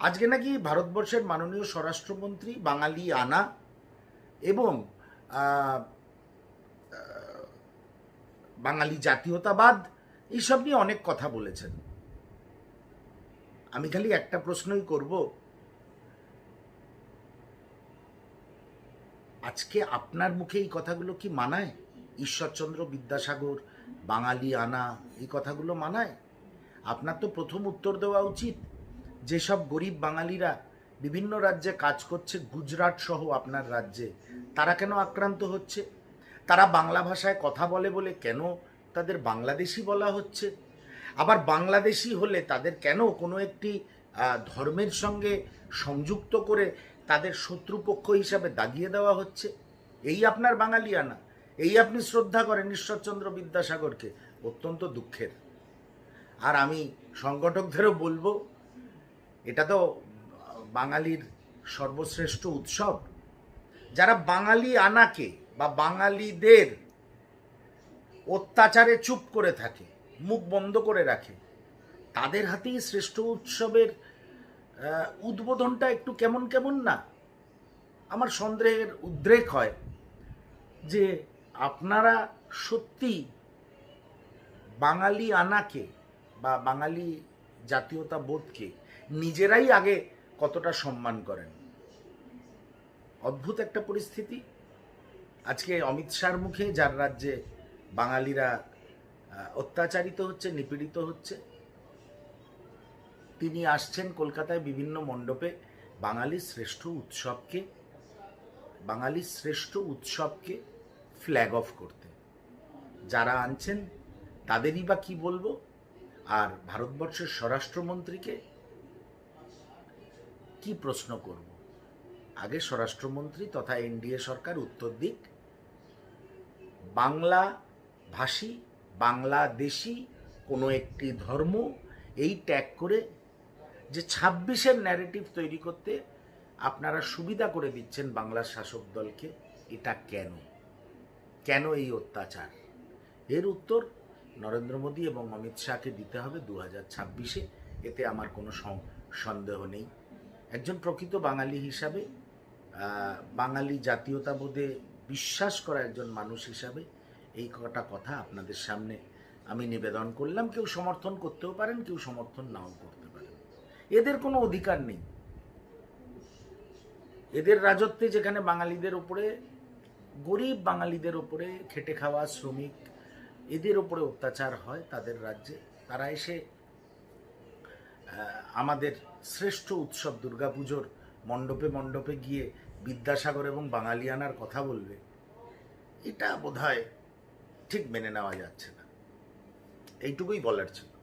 আজকে নাকি ভারতবর্ষের মাননীয় স্বরাষ্ট্রমন্ত্রী বাঙালি আনা এবং বাঙালি জাতীয়তাবাদ, এইসব নিয়ে অনেক কথা বলেছেন। আমি খালি একটা প্রশ্নই করব। আজকে আপনার মুখে এই কথাগুলো কি মানায়? ঈশ্বরচন্দ্র বিদ্যাসাগর, বাঙালি আনা, এই কথাগুলো মানায়? আপনার তো প্রথম উত্তর দেওয়া উচিত। যেসব গরিব বাঙালিরা বিভিন্ন রাজ্যে কাজ করছে, গুজরাট সহ আপনার রাজ্যে, তারা কেন আক্রান্ত হচ্ছে? তারা বাংলা ভাষায় কথা বলে বলে কেন তাদের বাংলাদেশি বলা হচ্ছে? আবার বাংলাদেশি হলে তাদের কেন কোনো একটি ধর্মের সঙ্গে সংযুক্ত করে তাদের শত্রুপক্ষ হিসাবে দাগিয়ে দেওয়া হচ্ছে? এই আপনার বাঙালিয়ানা, এই আপনি শ্রদ্ধা করেন ঈশ্বরচন্দ্র বিদ্যাসাগরকে, অত্যন্ত দুঃখের। আর আমি সংগঠকদেরও বলব এটা তো বাঙালির সর্বশ্রেষ্ঠ উৎসব। যারা বাঙালি আনাকে বা বাঙালিদের অত্যাচারে চুপ করে থাকে, মুখ বন্ধ করে রাখে, তাদের হাতেই শ্রেষ্ঠ উৎসবের উদ্বোধনটা একটু কেমন কেমন না? আমার সন্দেহের উদ্রেক হয় যে আপনারা সত্যি বাঙালি আনাকে বা বাঙালি জাতীয়তা বোধকে নিজেরাই আগে কতটা সম্মান করেন? অদ্ভুত একটা পরিস্থিতি। আজকে অমিত শাহর মুখে, যার রাজ্যে বাঙালিরা অত্যাচারিত হচ্ছে, নিপীড়িত হচ্ছে, তিনি আসছেন কলকাতায় বিভিন্ন মণ্ডপে বাঙালির শ্রেষ্ঠ উৎসবকে, বাঙালির শ্রেষ্ঠ উৎসবকে ফ্ল্যাগ অফ করতে। যারা আনছেন, তাদেরই বা কি বলব? আর ভারতবর্ষের স্বরাষ্ট্রমন্ত্রীকে কি প্রশ্ন করব? আগে স্বরাষ্ট্রমন্ত্রী তথা এনডিএ সরকার উত্তর দিক। বাংলা ভাষী, বাংলাদেশি কোনো একটি ধর্ম এই ট্যাগ করে যে ছাব্বিশের ন্যারেটিভ তৈরি করতে আপনারা সুবিধা করে দিচ্ছেন বাংলার শাসক দলকে, এটা কেন? কেন এই অত্যাচার? এর উত্তর নরেন্দ্র মোদী এবং অমিত শাহকে দিতে হবে দু হাজার ছাব্বিশে। এতে আমার কোনো সন্দেহ নেই। একজন প্রকৃত বাঙালি হিসাবে বাঙালি জাতীয়তাবোধে বিশ্বাস করা একজন মানুষ হিসাবে এই কটা কথা আপনাদের সামনে আমি নিবেদন করলাম। কেউ সমর্থন করতেও পারেন, কেউ সমর্থন নাও করতে পারেন। এদের কোনো অধিকার নেই। এদের রাজত্বে যেখানে বাঙালিদের উপরে, গরিব বাঙালিদের উপরে খেটে খাওয়া শ্রমিক, এদের উপরে অত্যাচার হয় তাদের রাজ্যে, তারা এসে আমাদের শ্রেষ্ঠ উৎসব দুর্গাপুজোর মণ্ডপে মণ্ডপে গিয়ে বিদ্যাসাগর এবং বাঙালিয়ানার কথা বলবে এটা বোধহয় ঠিক মেনে নেওয়া যাচ্ছে না। এইটুকুই বলার ছিল।